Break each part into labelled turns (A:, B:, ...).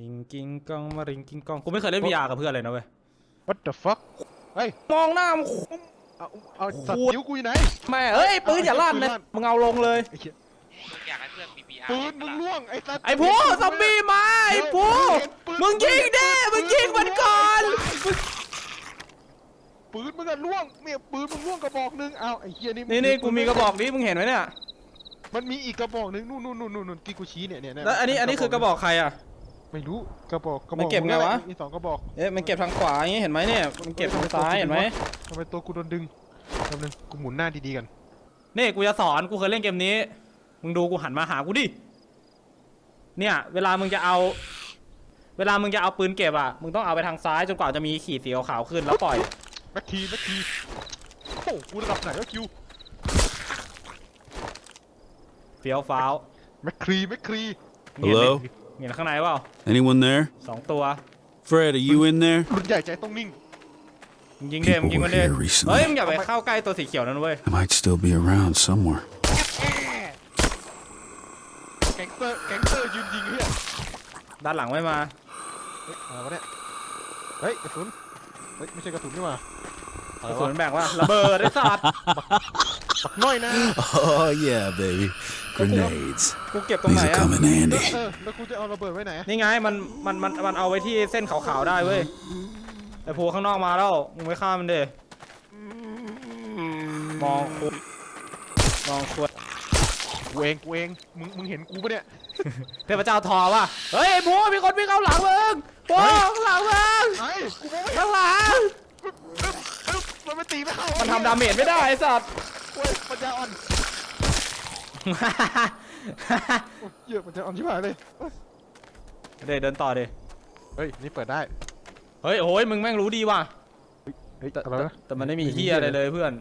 A: ริงกิงกองมาริงกิงกองกูไม่เคยเล่น VR กับเพื่อนเลยนะเว้ย
B: What the fuck เฮ้ย
A: มองหน้ามึง
B: เอาเอาสัต
A: โค
B: ว์
A: ตร
B: นิ้วกูอยู่ไหน
A: แม่เอ้ยปืนอย่าลั่น
B: ปืน
A: นะ
B: ลั่น
A: มึงเอาลงเลย
B: ไอ้เหี้ย
C: มึงอยากให้เพื่อนมี VR
B: ปืนมึงล่วงไอ้สัตว์
A: ไอ้ผู้ซอมบี้มาไอ้ผู้มึงยิงดิมึงยิงมันก่อน
B: ปืนมึงอะล่วงเนี่ยปืนมึงล่วงกระบอกหนึงเอาไอ้เหี้ยนี่
A: นี่นี่กูมีกระบอกนี้มึงเห็นไหมเนี่ย
B: มันมีอีกกระบอกหนึงนู่นนู่นนู่นนู่นที่กูชี้เนี่ยเนี่ยเย
A: แล้วอันนี้อันนี้คือกระบอกใครอะ
B: ไม่รู้กระบอกกระบ
A: มั
B: อก
A: นเก็บไงวะ
B: มีสองกระบอก
A: เอ๊ะมันเก็บทางขวาอย่างงี้เห็นไหมเนี่ย มันเก็บทางซ้ายเห็นไหม
B: ทำไมตัวกูโดนดึงแป๊บนึงกูหมุนหน้าดีๆกัน
A: นี่กูจะสอนกูเคยเล่นเกมนี้ มึงดูกูหันมาหากูดิ เนี่ย เวลามึงจะเอา เวลามึงจะเอาปืนเก็บอะ มึงต้องเอาไปทางซ้ายจนกว่าจะมีขีดสีขาวๆขึ้นแล้วปล่อย
B: แม็กทีแม็กทีโอ้โหกูระดับไหนวะคิว
A: เฟี้ยวฟ้าว
B: แม็กครีแม็กครี
A: เห็นดิ
D: Hello?
A: เห็นข้างในเปล่า
D: Anyone there?
A: สองตัว
D: Fred, are you in there?
B: รุ่นใหญ่ใจต้องนิ่ง
A: มึงยิงเด้มึงยิงมันเด้
D: People were here recently.
A: เฮ้ยมึงอย่าไปเข้าใกล้ตัวสีเขียวนั้นเว้ย
D: I might still be around somewhere.
B: แก๊งเตอร์แก๊งเตอร์ยืนยิงเฮีย
A: ด้านหลังไม่มา
B: เฮ้ยอะไรวะเนี่ย เฮ้ยกระสุน เฮ้ยไม่ใช่กระสุนนี่หว่าก
A: ระสุนแบ่งว่าระเบิดไอ้สัตว์
B: ปักน้อยนะ
D: Oh, yeah, baby. Grenades.
A: กูเก็บตรงไหน
D: These will
A: อะ
D: come in
B: เอ
D: handy.
B: อแล้วกูจะเอาระเบิดไว้ไหน
A: นี่ไงมันมันมันมันเอาไว้ที่เส้นขาวๆได้เว้ยไอ้ภูข้างนอกมาแล้วมึงไม่ฆ่ามันเด้มองคุมองคุ
B: กูเองกูเองมึงมึงเห็นกูปะเนี่ย
A: เทพเจ้าทอว่ะเฮ้ยไอ้ภูมีคนวิ่งเข้าหลังมึงภูข้างหลังมึง
B: ไอ้กูมองไม่เห็น
A: ข้างหลัง
B: ปึ๊บปึ๊บปึ๊บมันไม่ตีไม่เข้า
A: มั
B: มัน
A: ทำดาเมจไม่ได้ไอ้สัตว์
B: เว้ยปัญญาอ่อน โอ้ยเหี้ยปัญญาอ่อนชิบหายเลย
A: เดี๋ยวเดินต่อดิ
B: เฮ้ย นี่เปิดได้
A: เฮ้ยโอ้ยมึงแม่งรู้ดีว่ะ
B: เฮ้ย
A: แต่
B: อะไร
A: แต่
B: นะ
A: แต่มันไม่มีเฮียอะไรเลยเพื่อน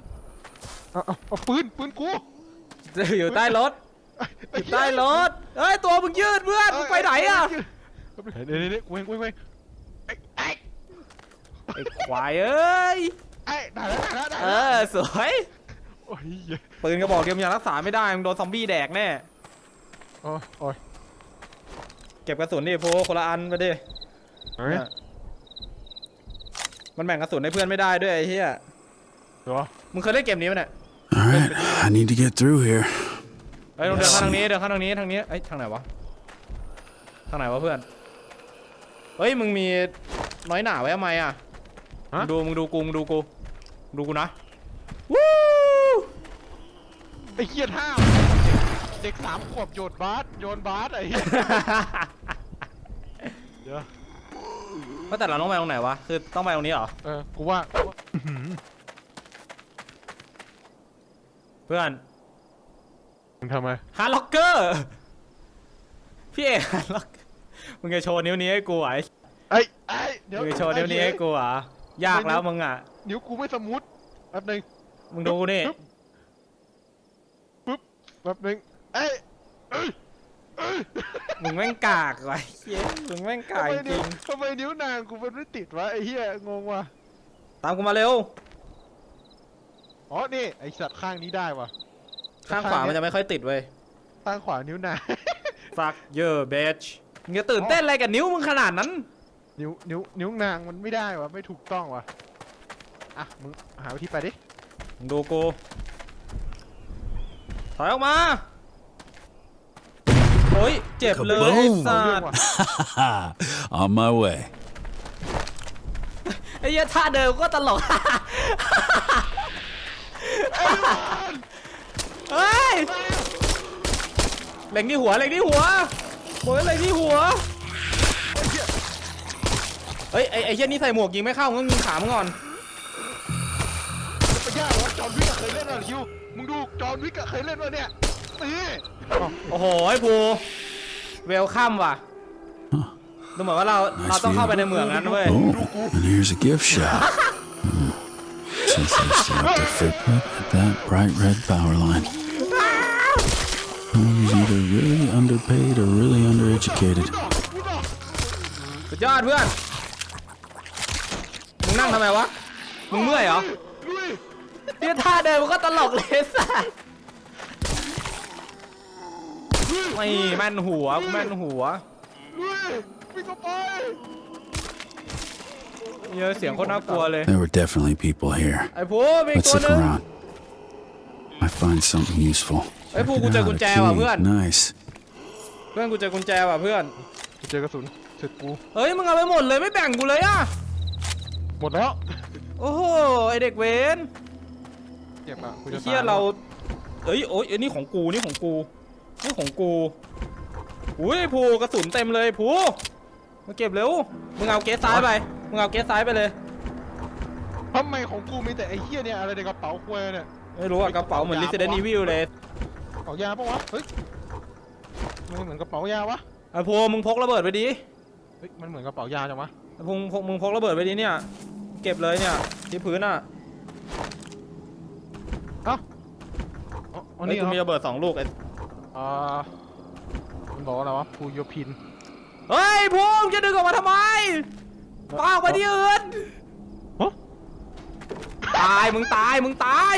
B: เอาเอาเอาปืน ปืนกู
A: อยู่ใต้รถอยู่ใต้รถเฮ้ยตัวมึงยืดเพื่อนมึงไปไหนอะ
B: เดี๋ยวเดี๋ยวเดี๋ยวกูเองกูเองกูเองไอ้ไอ้
A: ไอ้ควายเอ้ย
B: ไอ้ได้แล้วได้แล้วได้
A: เอ
B: แล้ว
A: อสวย
B: โอ้ยเหี้ย
A: ปืนกระบอกเดียวมันยังรักษาไม่ได้มึงโดนซอมบี้แดกแน่
B: โอ้ยโอ้ย
A: เก็บกระสุนดิโพคนละอันไปดิ
B: เฮ้ย
A: เนี่ยมันแบ่งกระสุนให้เพื่อนไม่ได้ด้วยไอ้เหี้ย
B: เดี๋ยว
A: มึงเคยเล่นเกมนี้ไหมเนี่ย
D: All right, I need to get through here.
A: เฮ้ยลองเดินเข้าทางนี้เดินเข้าทางนี้ทางนี้เอ้ยทางไหนวะ ทางไหนวะเพื่อน เฮ้ยมึงมีน้อยหนาไว้ทำไมอะมึงดูมึงดูกูมึงดูกูมึงดูกูนะวู้
B: ไอ้เหี้ยท่าเด็กสามขวบโยนบาสโยนบาสไอ้เหี้ยเดี๋ยว
A: ว่าแต่เราต้องไปตรงไหนวะ คือต้องไปตรงนี้เหรอ
B: เออกูว่ากูว่าอื้อหือ
A: เพื่อน
B: มึงทำไม
A: ฮาร์ล็อกเกอร์ พี่เอกฮาร์ล็อกมึงจะโชว์นิ้วนี้ให้กูเหรอไอ้
B: ไอ้ไอ้เดี๋ยว
A: มึงจะโชว์นิ้วนี้ให้กูเหรอ ยากแล้วมึงอะ
B: นิ้วกูไม่สมูทแป๊บหนึง
A: มึงดูกูนี่
B: ปึ๊บ แป๊บหนึงเอ้ยเอ้ยเอ้ย
A: มึงแม่งกากไว้เหี้ยมึงแม่งกาก
B: ทำไม
A: จริ
B: นิ้ว
A: ง
B: ทำไมนิ้วนางกูมันไม่ติดวะไอ้เหี้ยงงว่ะ
A: ตามกูมาเร็ว
B: อ๋อนี่ไอ้สัตว์ข้างนี้ได้ว่ะ
A: ข้างขวามันจะไม่ค่อยติดเว้ย
B: ข้างขวานิ้วนาง
A: fuck your bitch มึงจะตื่นเต้นอะไรกับนิ้วมึงขนาดนั้น
B: นิ้วนิ้วนิ้วนางมันไม่ได้ว่ะไม่ถูกต้องว่ะอะมึงหาวิธีไปดิ
A: มึงดูกู ถอยออกมา โอ้ย เจ็บเลยไอ้
D: Kaboom
A: สั
B: เอาเรื่อง
A: ตว์
B: ว่ะ
D: On my way.
A: ไอ้เหี้ยท่าเดิมก็ตลก เฮ้ยเล็งที่หัวเล็งที่หัวโอ้ยเล็งที่หัว เฮ้ยไอ้ไอ้เหี้ยนี่ใส่หมวกยิงไม่เข้ามึงต้องยิงขามึงก่อน
B: ไปยากวะจอห์นวิกอะเคยเล่นอะไรคิว มึงดูจอห์นวิกอะเคยเล่นวะเนี่ยตีอ้าว
A: โอ้โหไอ้ภูเวลคัมว่ะ ดูเหมือนว่าเราเราต้องเข้าไปในเมืองนั้นเว้ย
D: Oh, and here's a gift shop. Hmm. Since they still have to fit right at that bright red power line. He's either really underpaid or really undereducated.
A: สุดยอดเพื่อน มึงนั่งทำไมวะ มึงเมื่อยเหรอ
B: ลุย
A: เนี่ยท่าเดินมันก็ตลกเลยสัสไม่แม่นหัวกูแม่นหัว
B: ลุยวิ่งเข้าไป
A: เยอะเสียงโคตรน่ากลัวเลย
D: There were definitely people here.
A: ไอ้พูมีอีก
D: Let's
A: ตัว
D: look
A: หนึง
D: around. Might find something useful.
A: Ê,
D: Check
A: Phu,
D: it
A: กุญแจ
D: out,
A: กุญ
D: a
A: แจว่ะ
D: key.
A: เพื่อน
D: Nice.
A: เพื่อนกูเจอกุญแจว่ะเพื่อน
B: กูเจอกระสุนเสร็จกู
A: เฮ้ยมึงเอาไปหมดเลยไม่แบ่งกูเลยอะ
B: หมดแล้ว
A: โอ้โหไอเด็กเวน
B: เก็บอะกู
A: ไอ้
B: จะ
A: เฮีย
B: ต
A: เราเอ้ยโอ้ยอันนี้ของกูนี่ของกูนี่ของกูอุ้ยผูกระสุนเต็มเลยผูมาเก็บเร็วมึงเอาเกสซ้ายไปมึงเอาเกสซ้ายไปเลย
B: ทำไมของกูมีแต่ไอ้เหี้ยเนี่ยอะไรในกระเป๋าควยเนี่ย
A: ไม่รู้อะกระเป๋าเหมือน Resident Evil เลย
B: กระเป๋ายาปะวะเฮ้ยมันเหมือนกระเป๋ายาวะ
A: ไอ้ผูมึงพกระเบิดไปดิ
B: เฮ้ยมันเหมือนกระเป๋ายาจังวะ
A: ไอ้ผูมึงพกมึงพกระเบิดไปดิเนี่ยเก็บเลยเนี่ยที่พื้นอะ
B: เอ้า อ๋ออ๋อ
A: เฮ้ย
B: นี่
A: กู
B: เหร
A: มี
B: อ
A: ระเบิดสองลูกไอ้
B: อ่ามันบอกว่าอะไรวะพูโยพิน
A: เฮ้ยผูมึงจะดึงออกมาทำไมปาออกไปที่อื่น
B: ฮะ
A: ตายมึงตายมึงตาย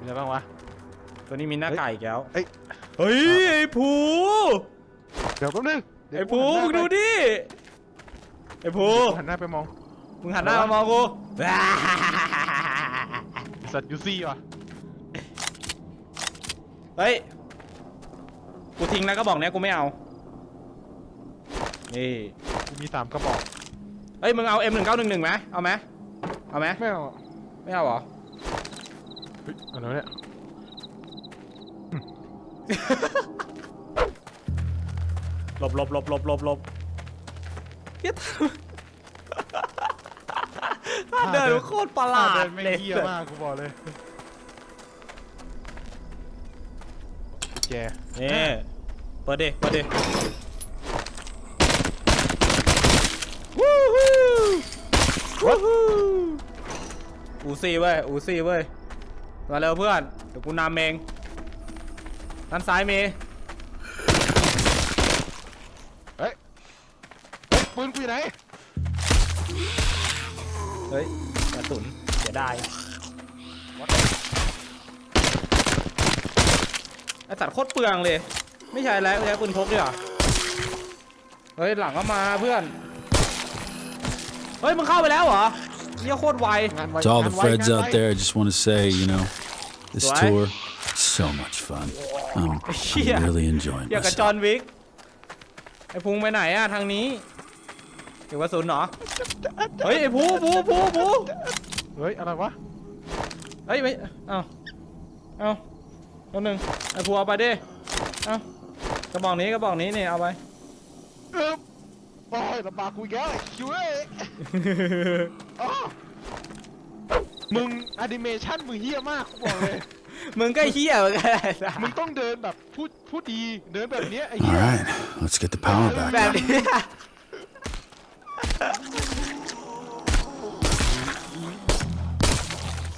B: มีอะไรบ้างวะ
A: ตัวนี้มีหน้าไก่อีกแล้ว
B: เอ้ย
A: เฮ้ยไอ้ผู
B: เดี๋ยวแป๊บนึงเดี๋ยว
A: ไอ้ผู
B: กู
A: มึง
B: หันหน้า
A: ดู
B: ไป
A: ดิไอ้ผู
B: หันหน้าไปมอง
A: มึงหันหน้ามามองกู
B: ไอ้ สัตว์ยูซี่ว่ะ
A: เฮ้ย กูทิ้งนะก็บอกเนี้ยกูไม่เอา นี่
B: กูมีสามกระบอก
A: เฮ้ย มึงเอา M1911 ไหมเอาไหมเอาไหม
B: ไม่เอาอะ
A: ไม่เอาเหรอ
B: เฮ้ยอันนั้นเนี่ย
A: หลบหลบหลบหลบหลบหลบเฮีย ท่าเดินโคตรประหลา
B: เดิ
A: ด
B: นไม่
A: เลย
B: เหี้ยมากกูบอกเลยแก
A: นี่เปิดดิเปิดดิวู้ฮู้วู้ฮู้อูซี่เว้ยอูซี่เว้ยมาเร็วเพื่อนเดี๋ยวกูนำเองด้านซ้ายมี
B: เฮ้ยเฮ้ยปืนกูอยู่ไหน
A: เฮ้ยกระสุนเสียดายไอสัตว์โคตรเปลืองเลย ไม่ใช่แล้วไม่ใช่ปืนพกดีกว่าเฮ้ยหลังก็มาเพื่อน เฮ้ยมึงเข้าไปแล้วเหรอเยี่ยโคตรไว
B: งานไว
D: To all the
B: งานไว
D: Freds
B: งาน
D: out
B: ไว
D: there, I just want to say, you know, this
A: Why?
D: tour, so much fun. I'm,
A: Yeah.
D: I'm really enjoying
A: อยากกับจอ
D: myself.
A: ห์นวิกไอ้พุงไปไหนอะทางนี้ เก็บกระสุนเหรอ เฮ้ยไอ้พูพูพูพู
B: เฮ้ย อะไรวะ
A: เฮ้ยไม่เอ้าเอ้าตัวหนึ่งไอ้พูเอาไปดิ เอ้ากระบอกนี้กระบอกนี้นี่เอาไป
B: เอ๊บโอ้ยลำบากกูอีกแล้วไอ้คิวเอ้ยอ้อมึงแอนิเมชันมึงเฮี้ยมากกูบอกเลย
A: มึงก็เฮี้ยเหมือนกัน
B: มึงต้องเดินแบบพูดพูดดี เดินแบบเนี้ยไอ้เหี้
D: All
B: ย
D: right, let's get the power
A: แบ
D: back.
A: บนี้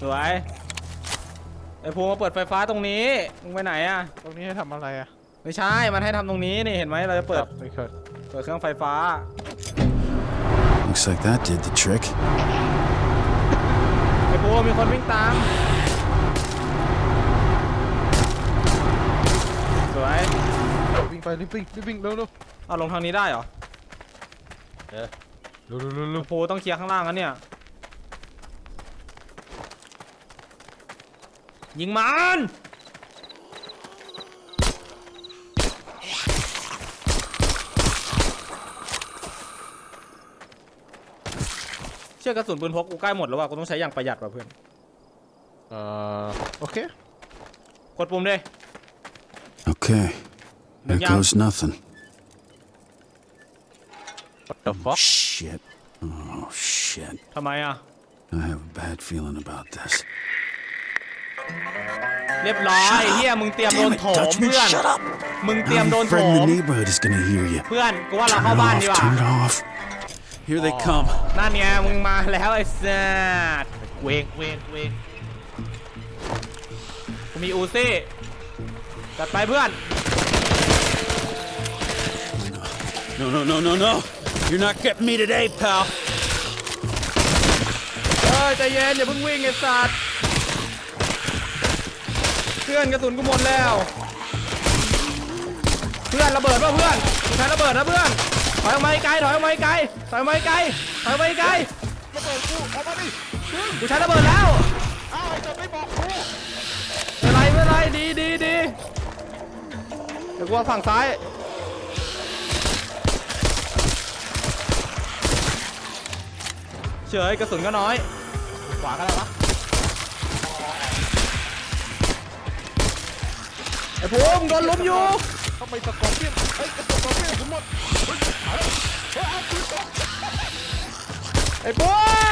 A: สวยไอ้พูมาเปิดไฟฟ้าตรงนี้มึงไปไหนอะ
B: ตรงนี้ให้ทำอะไรอะ
A: ไม่ใช่มันให้ทำตรงนี้นี่เห็นไหมเราจะเปิด
B: ไม่เคย
A: เปิดเครื่องไฟฟ้า
D: Looks like that did the trick.
A: ไอ้พูมีคนวิ่งตาม สวย
B: วิ่งไปรีบวิ่งรีบวิ่งเร็วเร็ว
A: เอาลงทางนี้ได้เหรอ
B: เร็วเร็วเร็วเร็ว
A: พูต้องเคลียร์ข้างล่างกันเนี่ย ยิงมันเชื่อกระสุนปืนพกกูใกล้หมดแล้วว่ะกูต้องใช้อย่างประหยัดว่ะเพื่อน
B: เอ่อโอเค
A: กดปุ่มดิ
D: Okay, here
A: Yeah.
D: goes nothing.
B: What the fuck
D: Shit. Oh, shit.
A: ทำไมอะ
D: I have a bad feeling about this.
A: เรียบร้อยเฮียมึงเตรียมโด
D: Damn
A: น
D: it,
A: โถม
D: Dutchman,
A: เพื่อน
D: shut up!
A: มึงเตรียม
D: Now
A: โด
D: your
A: นโถ
D: friend in
A: ม
D: the neighborhood is gonna hear you.
A: เพื่อนกูว่าเรา
D: Turn
A: เข้า
D: it
A: บ้าน
D: off,
A: ดีกว่า
D: turn it off. Here they come.
A: นั่นไงมึงมาแล้วไอ้สัส
B: เวงเวงเวง
A: กูมีอูซี่จัดไปเพื่อน
D: No, no, no, no, no. You're not getting me today, pal.
A: เอ้ยใจเย็นอย่าเพิ่งวิ่งไอ้สัตว์เพื่อนกระสุนกูหมดแล้ว เพื่อนระเบิดป่ะเพื่อนกูใช้ระเบิดนะเพื่อนถอยออกมาไกลถอยออกมาไกลถอยออกมาไกลถอยออกมาไกล
B: ระเบิดกูออกมาดิมึง
A: กูใช้ระเบิดแล้ว
B: อ้าวไอ้จะไม่บอกกู
A: ไม่เป็นไรไม่เป็นไรดีดีดีเดี๋ยวกูเอาฝั่งซ้ายเฉยกระสุนก็น้อย
B: ขวากันแล้ววะ
A: ไอ้ภูมิโดนลุมอยู่
B: ทำไมสกอร์เปียนเฮ้กระสุนสกอร์เปียนผมหมดเฮ้ยหาแล้วเฮ้ยเอาปืนตก
A: ไอ้ภู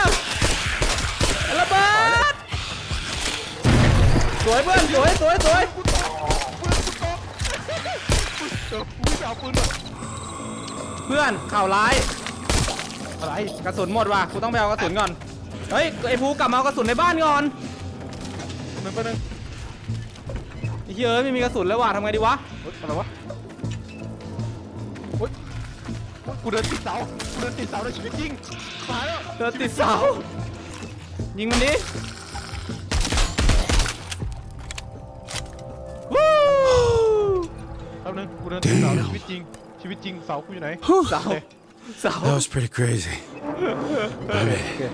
A: มิระเบิดสวยเพื่อนสวยสวยสวย
B: ปืนตกปืนกูตกเออกูจะเอาปืนมา
A: เพื่อนข่าวร้าย
B: อะไร
A: กระสุนหมดว่ะกูต้องไปเอากระสุนก่อนเฮ้ยไอ้ภูกลับมาเอากระสุนในบ้านก่อน
B: หนึ่งไปหนึ่ง
A: เหี้ยเอ้ยไม่มีกระสุนแล้วว่ะทำไงดีวะ
B: เฮ้ยอะไรวะเฮ้ยเฮ้ยกูเดินติดเสากูเดินติดเสาในชีวิตจริงตายแล้ว
A: เดินติดเสายิงมันดิวู้
B: แป๊บนึงกูเดินติดเสาในชีวิตจริง ชีวิตจริงเสากูอยู่ไหน
A: เสาเสา
D: That was pretty crazy. I made it.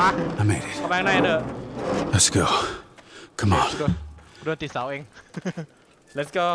A: มา
D: I made it.
A: เข้าไปข้างในเถอะ
D: Let's go. Come
B: กู
D: on.
B: เดินกู เดินติดเสาเอง
A: let's go